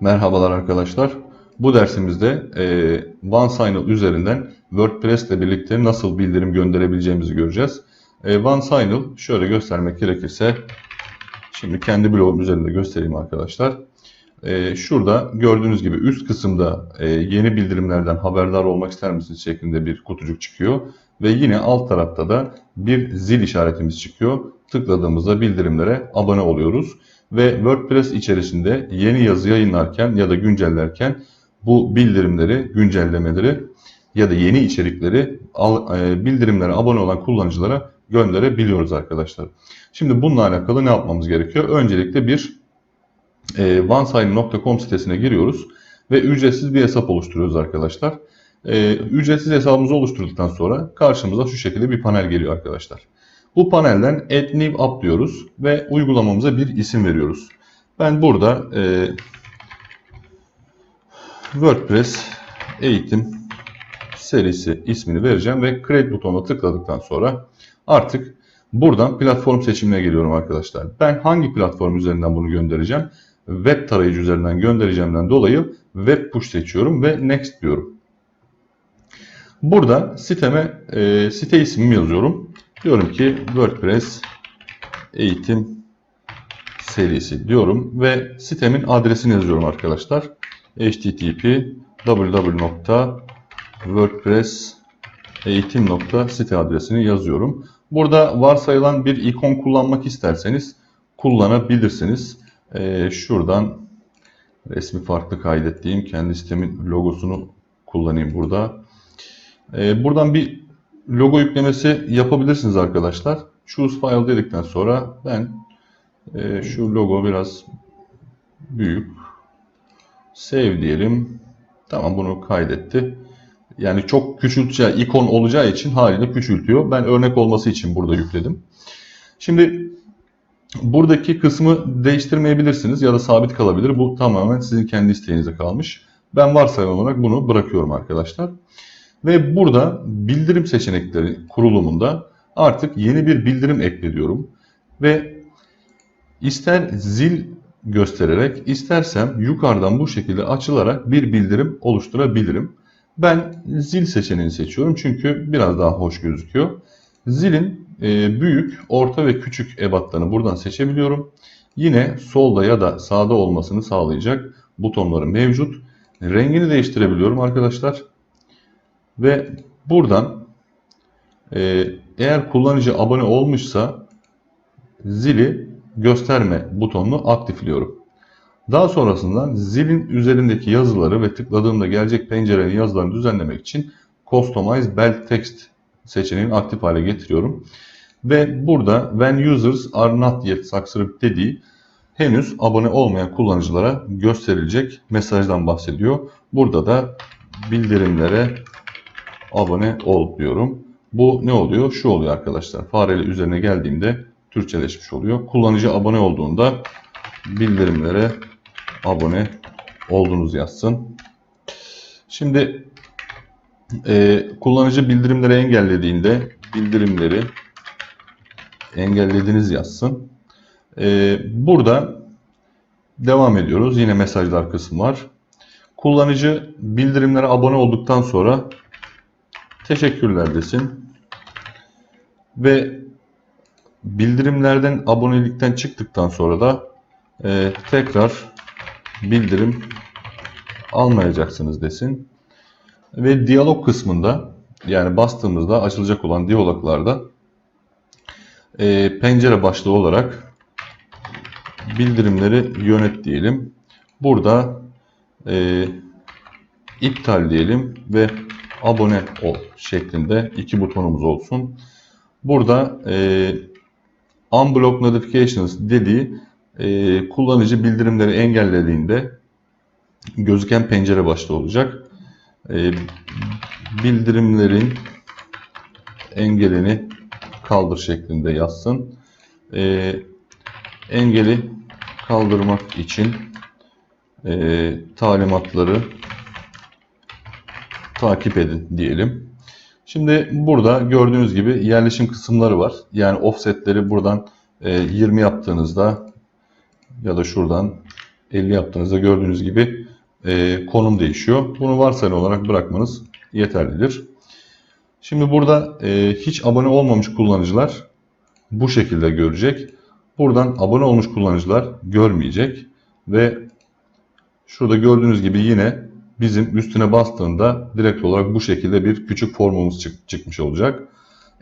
Merhabalar arkadaşlar. Bu dersimizde e, OneSignal üzerinden WordPress ile birlikte nasıl bildirim gönderebileceğimizi göreceğiz. E, OneSignal şöyle göstermek gerekirse şimdi kendi blogum üzerinde göstereyim arkadaşlar. E, şurada gördüğünüz gibi üst kısımda e, yeni bildirimlerden haberdar olmak ister misiniz şeklinde bir kutucuk çıkıyor. Ve yine alt tarafta da bir zil işaretimiz çıkıyor. Tıkladığımızda bildirimlere abone oluyoruz ve WordPress içerisinde yeni yazı yayınlarken ya da güncellerken bu bildirimleri, güncellemeleri ya da yeni içerikleri e, bildirimlere abone olan kullanıcılara gönderebiliyoruz arkadaşlar. Şimdi bununla alakalı ne yapmamız gerekiyor? Öncelikle bir e, onesign.com sitesine giriyoruz ve ücretsiz bir hesap oluşturuyoruz arkadaşlar. E, ücretsiz hesabımızı oluşturduktan sonra karşımıza şu şekilde bir panel geliyor arkadaşlar. Bu panelden Add New App diyoruz ve uygulamamıza bir isim veriyoruz. Ben burada e, WordPress eğitim serisi ismini vereceğim ve Create butonuna tıkladıktan sonra artık buradan platform seçimine geliyorum arkadaşlar. Ben hangi platform üzerinden bunu göndereceğim? Web tarayıcı üzerinden göndereceğimden dolayı Web Push seçiyorum ve Next diyorum. Burada siteme e, site ismimi yazıyorum. Diyorum ki WordPress eğitim serisi diyorum ve sitemin adresini yazıyorum arkadaşlar. http www.wordpresseğitim.site adresini yazıyorum. Burada varsayılan bir ikon kullanmak isterseniz kullanabilirsiniz. Ee, şuradan resmi farklı kaydettiğim kendi sitemin logosunu kullanayım burada. Ee, buradan bir logo yüklemesi yapabilirsiniz arkadaşlar. Choose file dedikten sonra ben e, şu logo biraz büyük. Save diyelim. Tamam bunu kaydetti. Yani çok küçülteceği ikon olacağı için haliyle küçültüyor. Ben örnek olması için burada yükledim. Şimdi buradaki kısmı değiştirmeyebilirsiniz ya da sabit kalabilir. Bu tamamen sizin kendi isteğinize kalmış. Ben varsayılan olarak bunu bırakıyorum arkadaşlar. Ve burada bildirim seçenekleri kurulumunda artık yeni bir bildirim ekliyorum. Ve ister zil göstererek istersem yukarıdan bu şekilde açılarak bir bildirim oluşturabilirim. Ben zil seçeneğini seçiyorum çünkü biraz daha hoş gözüküyor. Zilin e, büyük, orta ve küçük ebatlarını buradan seçebiliyorum. Yine solda ya da sağda olmasını sağlayacak butonları mevcut. Rengini değiştirebiliyorum arkadaşlar. Ve buradan e, eğer kullanıcı abone olmuşsa zili gösterme butonunu aktifliyorum. Daha sonrasında zilin üzerindeki yazıları ve tıkladığımda gelecek pencerenin yazılarını düzenlemek için Customize Belt Text seçeneğini aktif hale getiriyorum. Ve burada when users are not yet subscribed dediği henüz abone olmayan kullanıcılara gösterilecek mesajdan bahsediyor. Burada da bildirimlere abone ol diyorum. Bu ne oluyor? Şu oluyor arkadaşlar. Fareli üzerine geldiğimde Türkçeleşmiş oluyor. Kullanıcı abone olduğunda bildirimlere abone oldunuz yazsın. Şimdi e, kullanıcı bildirimleri engellediğinde bildirimleri engellediniz yazsın. E, burada devam ediyoruz. Yine mesajlar kısmı var. Kullanıcı bildirimlere abone olduktan sonra teşekkürler desin. Ve bildirimlerden abonelikten çıktıktan sonra da e, tekrar bildirim almayacaksınız desin. Ve diyalog kısmında yani bastığımızda açılacak olan diyaloglarda e, pencere başlığı olarak bildirimleri yönet diyelim. Burada e, iptal diyelim ve abone ol şeklinde iki butonumuz olsun. Burada e, Unblock Notifications dediği e, kullanıcı bildirimleri engellediğinde gözüken pencere başlığı olacak. E, bildirimlerin engelini kaldır şeklinde yazsın. E, engeli kaldırmak için e, talimatları takip edin diyelim. Şimdi burada gördüğünüz gibi yerleşim kısımları var. Yani offsetleri buradan e, 20 yaptığınızda ya da şuradan 50 yaptığınızda gördüğünüz gibi e, konum değişiyor. Bunu varsayılan olarak bırakmanız yeterlidir. Şimdi burada e, hiç abone olmamış kullanıcılar bu şekilde görecek. Buradan abone olmuş kullanıcılar görmeyecek ve şurada gördüğünüz gibi yine bizim üstüne bastığında direkt olarak bu şekilde bir küçük formumuz çık- çıkmış olacak.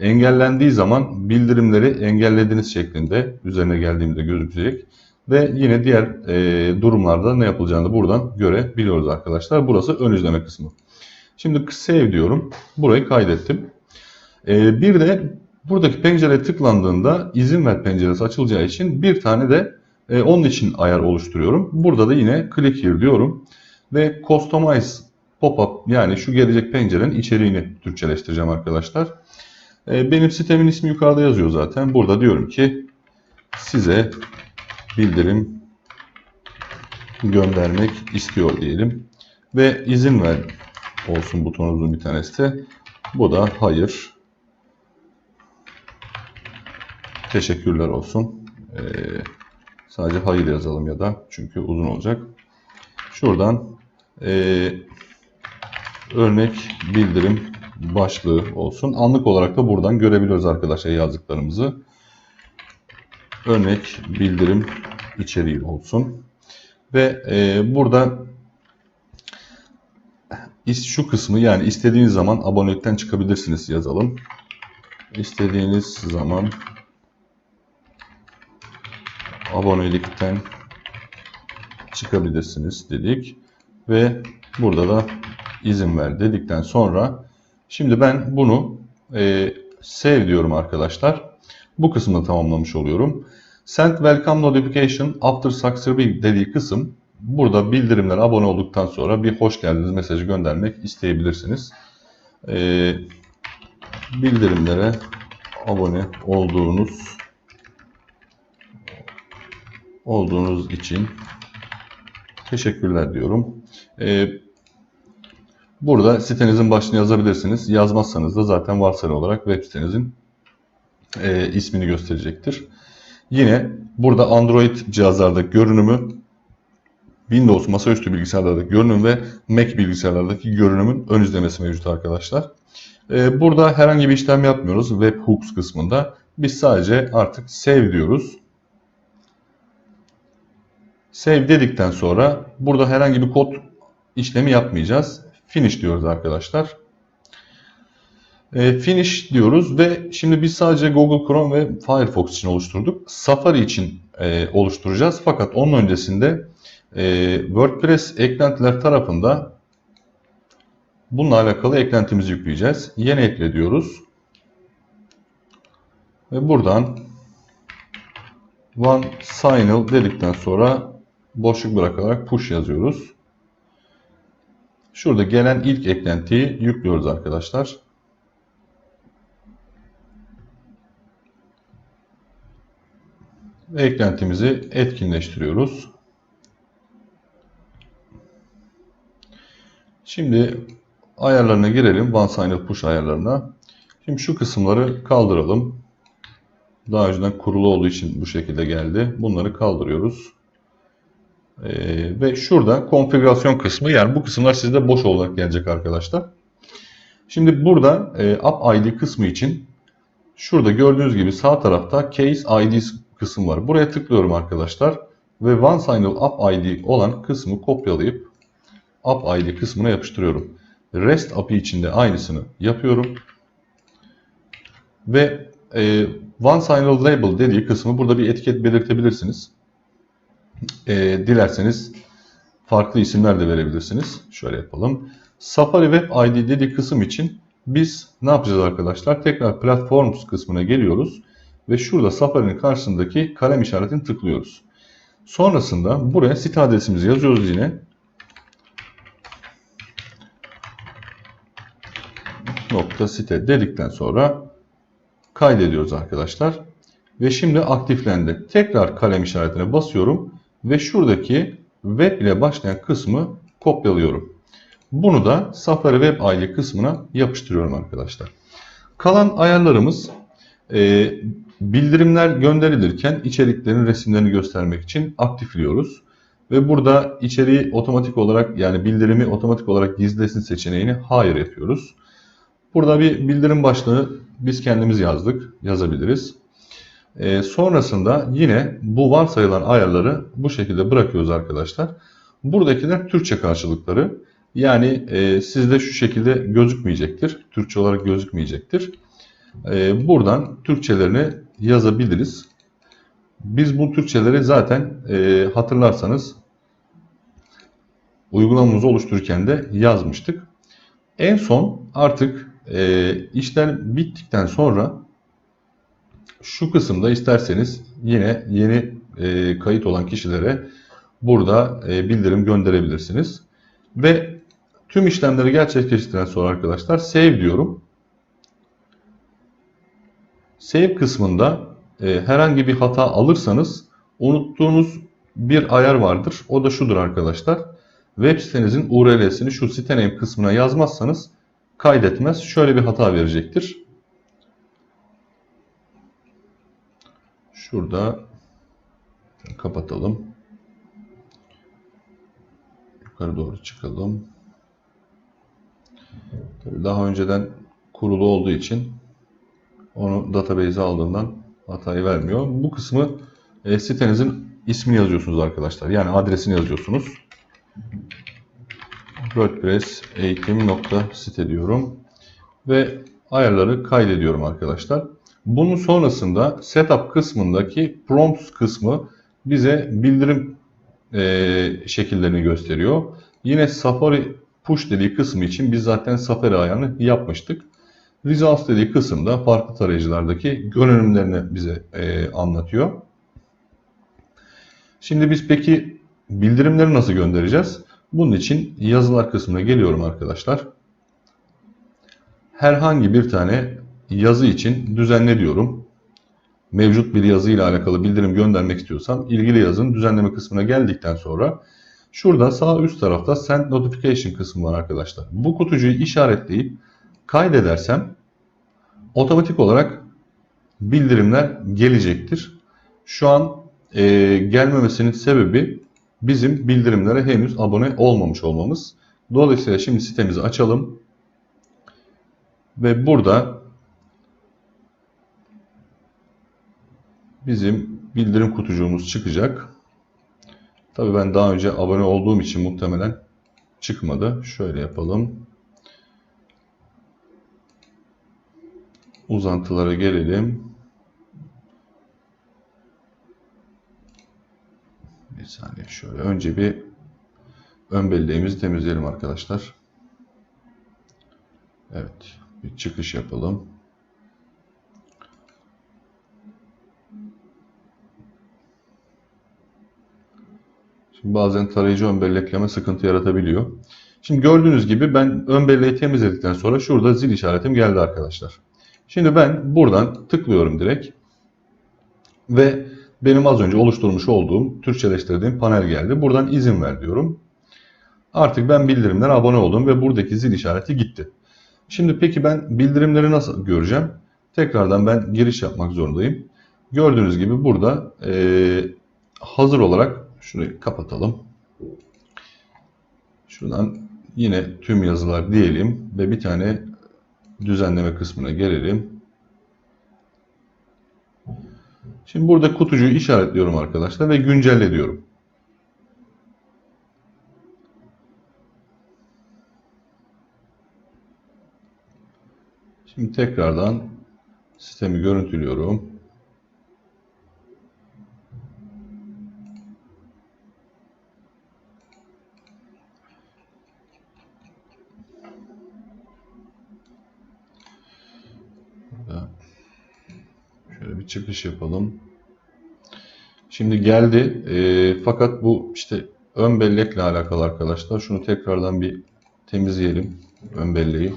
Engellendiği zaman bildirimleri engellediğiniz şeklinde üzerine geldiğimde gözükecek. Ve yine diğer e, durumlarda ne yapılacağını buradan görebiliyoruz arkadaşlar. Burası ön izleme kısmı. Şimdi save diyorum. Burayı kaydettim. E, bir de buradaki pencereye tıklandığında izin ver penceresi açılacağı için bir tane de e, onun için ayar oluşturuyorum. Burada da yine click here diyorum. Ve customize pop-up yani şu gelecek pencerenin içeriğini Türkçeleştireceğim arkadaşlar. E, benim sitemin ismi yukarıda yazıyor zaten. Burada diyorum ki size bildirim göndermek istiyor diyelim. Ve izin ver olsun butonumuzun bir tanesi de. Bu da hayır. Teşekkürler olsun. Ee, sadece hayır yazalım ya da çünkü uzun olacak. Şuradan ee, örnek bildirim başlığı olsun. Anlık olarak da buradan görebiliyoruz arkadaşlar yazdıklarımızı. Örnek bildirim içeriği olsun. Ve e, burada şu kısmı yani istediğiniz zaman abonelikten çıkabilirsiniz yazalım. İstediğiniz zaman abonelikten çıkabilirsiniz dedik. Ve burada da izin ver dedikten sonra şimdi ben bunu e, save diyorum arkadaşlar. Bu kısmı tamamlamış oluyorum. Send welcome notification after subscribing dediği kısım burada bildirimler abone olduktan sonra bir hoş geldiniz mesajı göndermek isteyebilirsiniz. Ee, bildirimlere abone olduğunuz olduğunuz için teşekkürler diyorum. Ee, burada sitenizin başını yazabilirsiniz. Yazmazsanız da zaten varsayılan olarak web sitenizin e, ismini gösterecektir. Yine burada Android cihazlardaki görünümü, Windows masaüstü bilgisayarlardaki görünüm ve Mac bilgisayarlardaki görünümün ön izlemesi mevcut arkadaşlar. E, burada herhangi bir işlem yapmıyoruz webhooks kısmında. Biz sadece artık save diyoruz. Save dedikten sonra burada herhangi bir kod işlemi yapmayacağız. Finish diyoruz arkadaşlar. E, finish diyoruz ve şimdi biz sadece Google Chrome ve Firefox için oluşturduk. Safari için e, oluşturacağız. Fakat onun öncesinde e, WordPress eklentiler tarafında bununla alakalı eklentimizi yükleyeceğiz. Yeni ekle diyoruz. Ve buradan one signal dedikten sonra boşluk bırakarak push yazıyoruz. Şurada gelen ilk eklentiyi yüklüyoruz arkadaşlar. ve eklentimizi etkinleştiriyoruz. Şimdi ayarlarına girelim. One Sign Push ayarlarına. Şimdi şu kısımları kaldıralım. Daha önceden kurulu olduğu için bu şekilde geldi. Bunları kaldırıyoruz. Ee, ve şurada konfigürasyon kısmı yani bu kısımlar sizde boş olarak gelecek arkadaşlar. Şimdi burada e, App ID kısmı için şurada gördüğünüz gibi sağ tarafta Case ID kısım var. Buraya tıklıyorum arkadaşlar ve One Signal App ID olan kısmı kopyalayıp App ID kısmına yapıştırıyorum. REST API içinde aynısını yapıyorum. Ve e, One Signal Label dediği kısmı burada bir etiket belirtebilirsiniz. E, dilerseniz farklı isimler de verebilirsiniz. Şöyle yapalım. Safari Web ID dediği kısım için biz ne yapacağız arkadaşlar? Tekrar Platforms kısmına geliyoruz ve şurada Safari'nin karşısındaki kalem işaretini tıklıyoruz. Sonrasında buraya site adresimizi yazıyoruz yine. nokta site dedikten sonra kaydediyoruz arkadaşlar. Ve şimdi aktiflendi. Tekrar kalem işaretine basıyorum ve şuradaki web ile başlayan kısmı kopyalıyorum. Bunu da Safari Web ID kısmına yapıştırıyorum arkadaşlar. Kalan ayarlarımız e, bildirimler gönderilirken içeriklerin resimlerini göstermek için aktifliyoruz. Ve burada içeriği otomatik olarak yani bildirimi otomatik olarak gizlesin seçeneğini hayır yapıyoruz. Burada bir bildirim başlığı biz kendimiz yazdık. Yazabiliriz. Ee, sonrasında yine bu varsayılan ayarları bu şekilde bırakıyoruz arkadaşlar. Buradakiler Türkçe karşılıkları. Yani e, sizde şu şekilde gözükmeyecektir. Türkçe olarak gözükmeyecektir. E, buradan Türkçelerini yazabiliriz. Biz bu Türkçeleri zaten e, hatırlarsanız uygulamamızı oluştururken de yazmıştık. En son artık e, işler bittikten sonra şu kısımda isterseniz yine yeni e, kayıt olan kişilere burada e, bildirim gönderebilirsiniz. Ve tüm işlemleri gerçekleştirdikten sonra arkadaşlar save diyorum. Save kısmında e, herhangi bir hata alırsanız unuttuğunuz bir ayar vardır. O da şudur arkadaşlar. Web sitenizin URL'sini şu site kısmına yazmazsanız kaydetmez. Şöyle bir hata verecektir. Şurada kapatalım. Yukarı doğru çıkalım. Tabii daha önceden kurulu olduğu için onu database'e aldığından hatayı vermiyor. Bu kısmı e, sitenizin ismini yazıyorsunuz arkadaşlar. Yani adresini yazıyorsunuz. WordPress eğitim.site diyorum. Ve ayarları kaydediyorum arkadaşlar. Bunun sonrasında setup kısmındaki prompts kısmı bize bildirim e, şekillerini gösteriyor. Yine Safari push dediği kısmı için biz zaten Safari ayarını yapmıştık. Results dediği kısımda farklı tarayıcılardaki görünümlerini bize e, anlatıyor. Şimdi biz peki bildirimleri nasıl göndereceğiz? Bunun için yazılar kısmına geliyorum arkadaşlar. Herhangi bir tane yazı için düzenle diyorum. Mevcut bir yazı ile alakalı bildirim göndermek istiyorsam ilgili yazının düzenleme kısmına geldikten sonra şurada sağ üst tarafta Send Notification kısmı var arkadaşlar. Bu kutucuğu işaretleyip kaydedersem otomatik olarak bildirimler gelecektir. Şu an e, gelmemesinin sebebi bizim bildirimlere henüz abone olmamış olmamız. Dolayısıyla şimdi sitemizi açalım. Ve burada bizim bildirim kutucuğumuz çıkacak. Tabii ben daha önce abone olduğum için muhtemelen çıkmadı. Şöyle yapalım. Uzantılara gelelim. Bir saniye şöyle. Önce bir ön belleğimizi temizleyelim arkadaşlar. Evet. Bir çıkış yapalım. Şimdi bazen tarayıcı ön bellekleme sıkıntı yaratabiliyor. Şimdi gördüğünüz gibi ben ön belleği temizledikten sonra şurada zil işaretim geldi arkadaşlar. Şimdi ben buradan tıklıyorum direkt. Ve benim az önce oluşturmuş olduğum, Türkçeleştirdiğim panel geldi. Buradan izin ver diyorum. Artık ben bildirimden abone oldum ve buradaki zil işareti gitti. Şimdi peki ben bildirimleri nasıl göreceğim? Tekrardan ben giriş yapmak zorundayım. Gördüğünüz gibi burada e, hazır olarak şurayı kapatalım. Şuradan yine tüm yazılar diyelim ve bir tane düzenleme kısmına gelelim. Şimdi burada kutucuğu işaretliyorum arkadaşlar ve güncelle diyorum. Şimdi tekrardan sistemi görüntülüyorum. Burada şöyle bir çıkış yapalım. Şimdi geldi. E, fakat bu işte ön bellekle alakalı arkadaşlar. Şunu tekrardan bir temizleyelim. Ön belleği.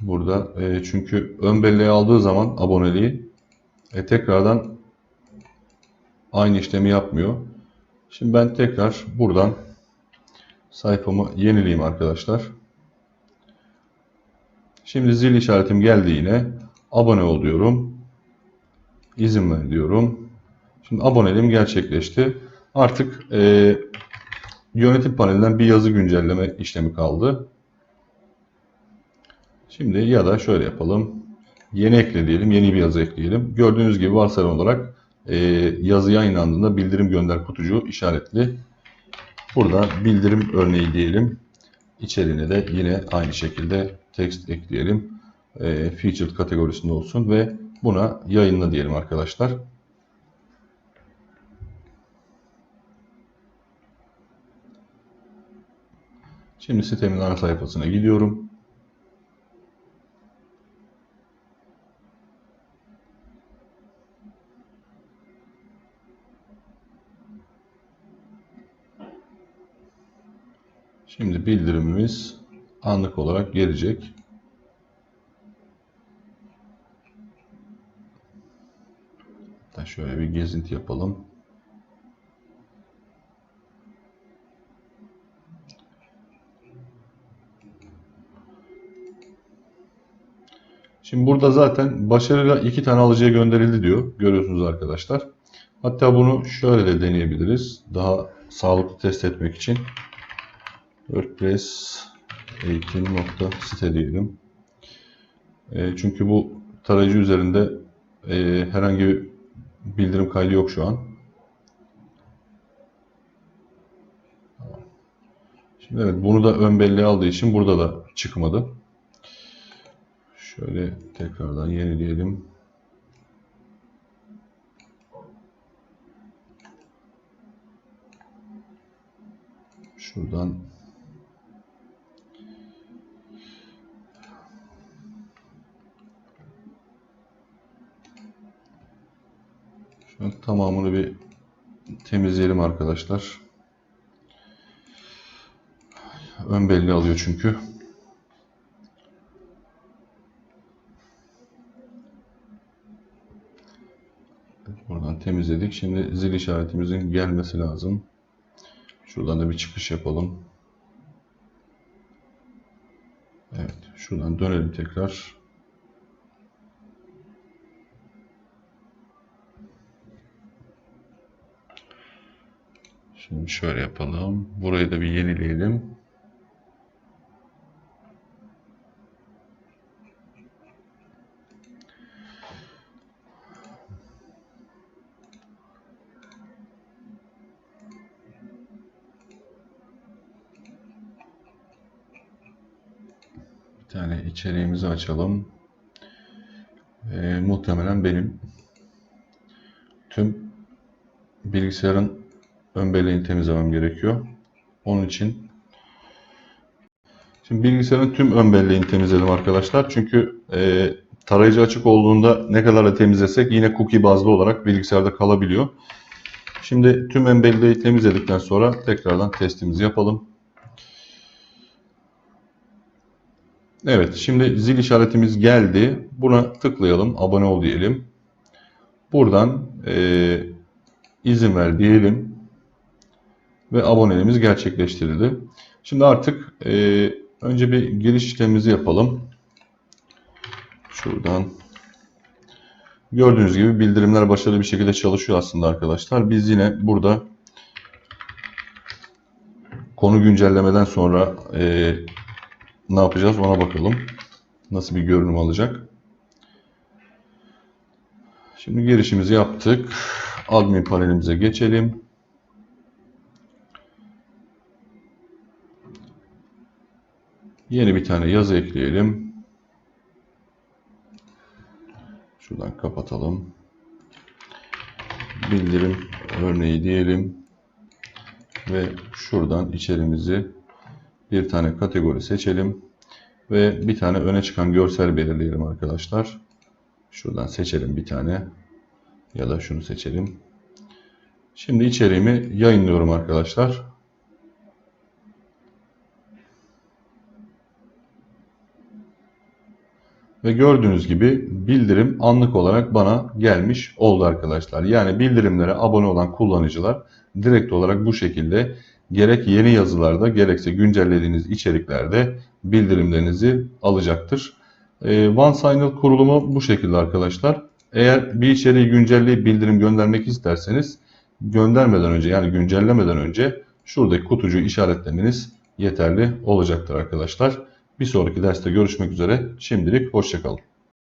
Burada e, çünkü ön belleği aldığı zaman aboneliği e, tekrardan aynı işlemi yapmıyor. Şimdi ben tekrar buradan sayfamı yenileyim arkadaşlar. Şimdi zil işaretim geldi yine. Abone ol diyorum. İzin ver diyorum. Şimdi aboneliğim gerçekleşti. Artık e, yönetim panelinden bir yazı güncelleme işlemi kaldı. Şimdi ya da şöyle yapalım. Yeni ekle diyelim. Yeni bir yazı ekleyelim. Gördüğünüz gibi varsayılan olarak e, yazı yayınlandığında bildirim gönder kutucuğu işaretli. Burada bildirim örneği diyelim. İçeriğine de yine aynı şekilde text ekleyelim. E, featured kategorisinde olsun ve buna yayınla diyelim arkadaşlar. Şimdi sitemin ana sayfasına gidiyorum. Şimdi bildirimimiz anlık olarak gelecek. Hatta şöyle bir gezinti yapalım. Şimdi burada zaten başarıyla iki tane alıcıya gönderildi diyor. Görüyorsunuz arkadaşlar. Hatta bunu şöyle de deneyebiliriz. Daha sağlıklı test etmek için. WordPress eğitim nokta diyelim. E, çünkü bu tarayıcı üzerinde e, herhangi bir bildirim kaydı yok şu an. Şimdi evet bunu da ön belleğe aldığı için burada da çıkmadı. Şöyle tekrardan yenileyelim. Şuradan An tamamını bir temizleyelim arkadaşlar. Ön belli alıyor çünkü. Buradan temizledik. Şimdi zil işaretimizin gelmesi lazım. Şuradan da bir çıkış yapalım. Evet, şuradan dönelim tekrar. Şimdi şöyle yapalım. Burayı da bir yenileyelim. Bir tane içeriğimizi açalım. Ee, muhtemelen benim tüm bilgisayarın ön belleğini temizlemem gerekiyor. Onun için şimdi bilgisayarın tüm ön belleğini temizledim arkadaşlar. Çünkü e, tarayıcı açık olduğunda ne kadar da temizlesek yine cookie bazlı olarak bilgisayarda kalabiliyor. Şimdi tüm ön belleği temizledikten sonra tekrardan testimizi yapalım. Evet, şimdi zil işaretimiz geldi. Buna tıklayalım, abone ol diyelim. Buradan e, izin ver diyelim ve aboneliğimiz gerçekleştirildi. Şimdi artık e, önce bir giriş işlemimizi yapalım. Şuradan gördüğünüz gibi bildirimler başarılı bir şekilde çalışıyor aslında arkadaşlar. Biz yine burada konu güncellemeden sonra e, ne yapacağız ona bakalım. Nasıl bir görünüm alacak. Şimdi girişimizi yaptık. Admin panelimize geçelim. Yeni bir tane yazı ekleyelim. Şuradan kapatalım. Bildirim örneği diyelim. Ve şuradan içerimizi bir tane kategori seçelim. Ve bir tane öne çıkan görsel belirleyelim arkadaşlar. Şuradan seçelim bir tane. Ya da şunu seçelim. Şimdi içeriğimi yayınlıyorum arkadaşlar. Ve gördüğünüz gibi bildirim anlık olarak bana gelmiş oldu arkadaşlar. Yani bildirimlere abone olan kullanıcılar direkt olarak bu şekilde gerek yeni yazılarda gerekse güncellediğiniz içeriklerde bildirimlerinizi alacaktır. Ee, OneSignal kurulumu bu şekilde arkadaşlar. Eğer bir içeriği güncelleyip bildirim göndermek isterseniz göndermeden önce yani güncellemeden önce şuradaki kutucuğu işaretlemeniz yeterli olacaktır arkadaşlar. Bir sonraki derste görüşmek üzere. Şimdilik hoşçakalın.